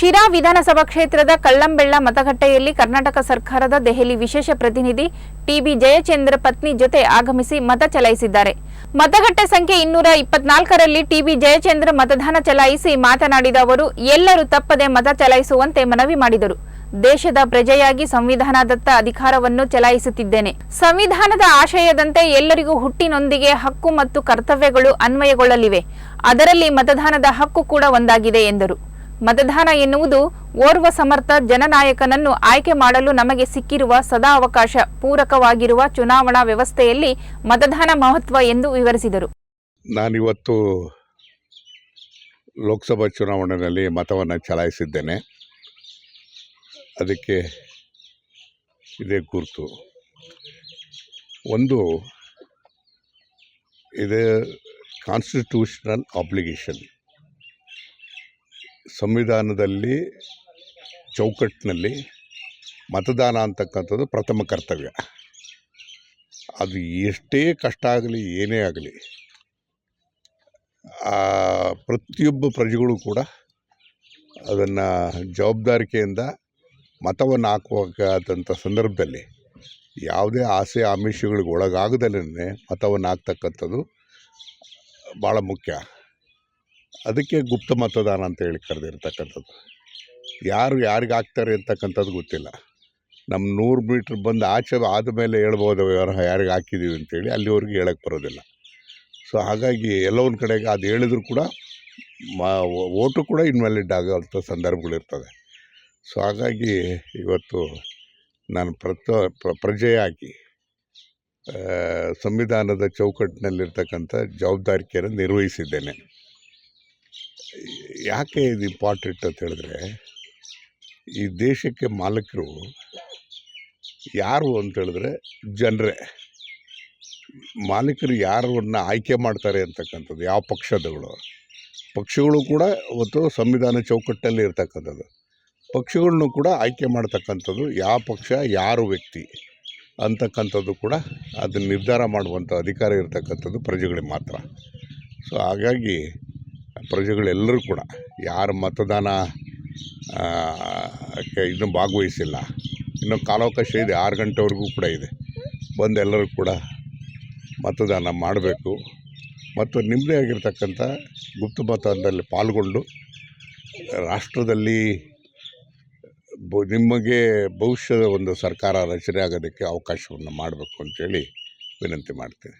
ಶಿರಾ ವಿಧಾನಸಭಾ ಕ್ಷೇತ್ರದ ಕಳ್ಳಂಬೆಳ್ಳ ಮತಗಟ್ಟೆಯಲ್ಲಿ ಕರ್ನಾಟಕ ಸರ್ಕಾರದ ದೆಹಲಿ ವಿಶೇಷ ಪ್ರತಿನಿಧಿ ಟಿಬಿ ಜಯಚಂದ್ರ ಪತ್ನಿ ಜೊತೆ ಆಗಮಿಸಿ ಮತ ಚಲಾಯಿಸಿದ್ದಾರೆ. ಮತಗಟ್ಟೆ ಸಂಖ್ಯೆ ಇನ್ನೂರ ಇಪ್ಪತ್ನಾಲ್ಕರಲ್ಲಿ ಟಿಬಿ ಜಯಚಂದ್ರ ಮತದಾನ ಚಲಾಯಿಸಿ ಮಾತನಾಡಿದ ಅವರು, ಎಲ್ಲರೂ ತಪ್ಪದೆ ಮತ ಚಲಾಯಿಸುವಂತೆ ಮನವಿ ಮಾಡಿದರು. ದೇಶದ ಪ್ರಜೆಯಾಗಿ ಸಂವಿಧಾನದತ್ತ ಅಧಿಕಾರವನ್ನು ಚಲಾಯಿಸುತ್ತಿದ್ದೇನೆ. ಸಂವಿಧಾನದ ಆಶಯದಂತೆ ಎಲ್ಲರಿಗೂ ಹುಟ್ಟಿನೊಂದಿಗೆ ಹಕ್ಕು ಮತ್ತು ಕರ್ತವ್ಯಗಳು ಅನ್ವಯಗೊಳ್ಳಲಿವೆ. ಅದರಲ್ಲಿ ಮತದಾನದ ಹಕ್ಕು ಕೂಡ ಒಂದಾಗಿದೆ ಎಂದರು. ಮತದಾನ ಎನ್ನುವುದು ಓರ್ವ ಸಮರ್ಥ ಜನನಾಯಕನನ್ನು ಆಯ್ಕೆ ಮಾಡಲು ನಮಗೆ ಸಿಕ್ಕಿರುವ ಸದಾ ಅವಕಾಶ ಪೂರಕವಾಗಿರುವ ಚುನಾವಣಾ ವ್ಯವಸ್ಥೆಯಲ್ಲಿ ಮತದಾನ ಮಹತ್ವ ಎಂದು ವಿವರಿಸಿದರು. ನಾನಿವತ್ತು ಲೋಕಸಭಾ ಚುನಾವಣೆಯಲ್ಲಿ ಮತವನ್ನು ಚಲಾಯಿಸಿದ್ದೇನೆ. ಅದಕ್ಕೆ ಇದೇ ಗುರುತು. ಒಂದು, ಇದು ಕಾನ್ಸ್ಟಿಟ್ಯೂಷನಲ್ ಆಬ್ಲಿಗೇಷನ್ ಸಂವಿಧಾನದಲ್ಲಿ ಚೌಕಟ್ಟಿನಲ್ಲಿ ಮತದಾನ ಅಂತಕ್ಕಂಥದ್ದು ಪ್ರಥಮ ಕರ್ತವ್ಯ. ಅದು ಎಷ್ಟೇ ಕಷ್ಟ ಆಗಲಿ, ಏನೇ ಆಗಲಿ ಪ್ರತಿಯೊಬ್ಬ ಪ್ರಜೆಗಳು ಕೂಡ ಅದನ್ನು ಜವಾಬ್ದಾರಿಕೆಯಿಂದ ಮತವನ್ನು ಹಾಕುವಾದಂಥ ಸಂದರ್ಭದಲ್ಲಿ ಯಾವುದೇ ಆಸೆ ಆಮಿಷಗಳಿಗೆ ಒಳಗಾಗದಲ್ಲೇ ಮತವನ್ನು ಹಾಕ್ತಕ್ಕಂಥದ್ದು ಭಾಳ ಮುಖ್ಯ. ಅದಕ್ಕೆ ಗುಪ್ತ ಮತದಾನ ಅಂತ ಹೇಳಿ ಕರೆದಿರ್ತಕ್ಕಂಥದ್ದು. ಯಾರು ಯಾರಿಗೆ ಹಾಕ್ತಾರೆ ಅಂತಕ್ಕಂಥದ್ದು ಗೊತ್ತಿಲ್ಲ. ನಮ್ಮ ನೂರು ಮೀಟ್ರ್ ಬಂದು ಆಚೆ ಆದಮೇಲೆ ಹೇಳ್ಬೋದು ಯಾರು ಯಾರಿಗೆ ಹಾಕಿದ್ದೀವಿ? ಅಂತೇಳಿ ಅಲ್ಲಿವರೆಗೆ ಹೇಳಕ್ಕೆ ಬರೋದಿಲ್ಲ. ಸೊ, ಹಾಗಾಗಿ ಎಲ್ಲವನ್ನ ಕಡೆಗೆ ಅದು ಹೇಳಿದ್ರು ಕೂಡ ಮ, ಓಟು ಕೂಡ ಇನ್ವ್ಯಾಲಿಡ್ ಆಗೋವಂಥ ಸಂದರ್ಭಗಳಿರ್ತದೆ ಸೊ, ಹಾಗಾಗಿ ಇವತ್ತು ನಾನು ಪ್ರತ, ಪ್ರ, ಪ್ರಜೆಯಾಗಿ ಸಂವಿಧಾನದ ಚೌಕಟ್ಟಿನಲ್ಲಿರ್ತಕ್ಕಂಥ ಜವಾಬ್ದಾರಿಕೆಯನ್ನು ನಿರ್ವಹಿಸಿದ್ದೇನೆ. ಯಾಕೆ ಇದು ಇಂಪಾರ್ಟೆಂಟ್ ಅಂತ ಹೇಳಿದ್ರೆ, ಈ ದೇಶಕ್ಕೆ ಮಾಲಕರು ಯಾರು ಅಂತ ಹೇಳಿದ್ರೆ ಜನರೇ. ಮಾಲೀಕರು ಯಾರನ್ನ ಆಯ್ಕೆ ಮಾಡ್ತಾರೆ ಅಂತಕ್ಕಂಥದ್ದು, ಯಾವ ಪಕ್ಷದಗಳು ಪಕ್ಷಗಳು ಕೂಡ ಇವತ್ತು ಸಂವಿಧಾನ ಚೌಕಟ್ಟಲ್ಲಿ ಇರ್ತಕ್ಕಂಥದ್ದು. ಪಕ್ಷಗಳನ್ನು ಕೂಡ ಆಯ್ಕೆ ಮಾಡ್ತಕ್ಕಂಥದ್ದು ಯಾವ ಪಕ್ಷ, ಯಾರು ವ್ಯಕ್ತಿ ಅಂತಕ್ಕಂಥದ್ದು ಕೂಡ ಅದನ್ನು ನಿರ್ಧಾರ ಮಾಡುವಂಥ ಅಧಿಕಾರ ಇರತಕ್ಕಂಥದ್ದು ಪ್ರಜೆಗಳಿಗೆ ಮಾತ್ರ. ಸೊ ಹಾಗಾಗಿ ಪ್ರಜೆಗಳೆಲ್ಲರೂ ಕೂಡ ಯಾರು ಮತದಾನ ಇನ್ನೂ ಭಾಗವಹಿಸಿಲ್ಲ. ಇನ್ನೂ ಕಾಲಾವಕಾಶ ಇದೆ, ಆರು ಗಂಟೆವರೆಗೂ ಕೂಡ ಇದೆ. ಬಂದು ಎಲ್ಲರೂ ಕೂಡ ಮತದಾನ ಮಾಡಬೇಕು. ಮತ್ತು ನಿಮ್ಮದೇ ಆಗಿರ್ತಕ್ಕಂಥ ಗುಪ್ತ ಮತದಾನದಲ್ಲಿ ಪಾಲ್ಗೊಂಡು ರಾಷ್ಟ್ರದಲ್ಲಿ ಬ, ನಿಮಗೆ ಭವಿಷ್ಯದ ಒಂದು ಸರ್ಕಾರ ರಚನೆ ಆಗೋದಕ್ಕೆ ಅವಕಾಶವನ್ನು ಮಾಡಬೇಕು ಅಂತೇಳಿ ವಿನಂತಿ ಮಾಡ್ತೀನಿ.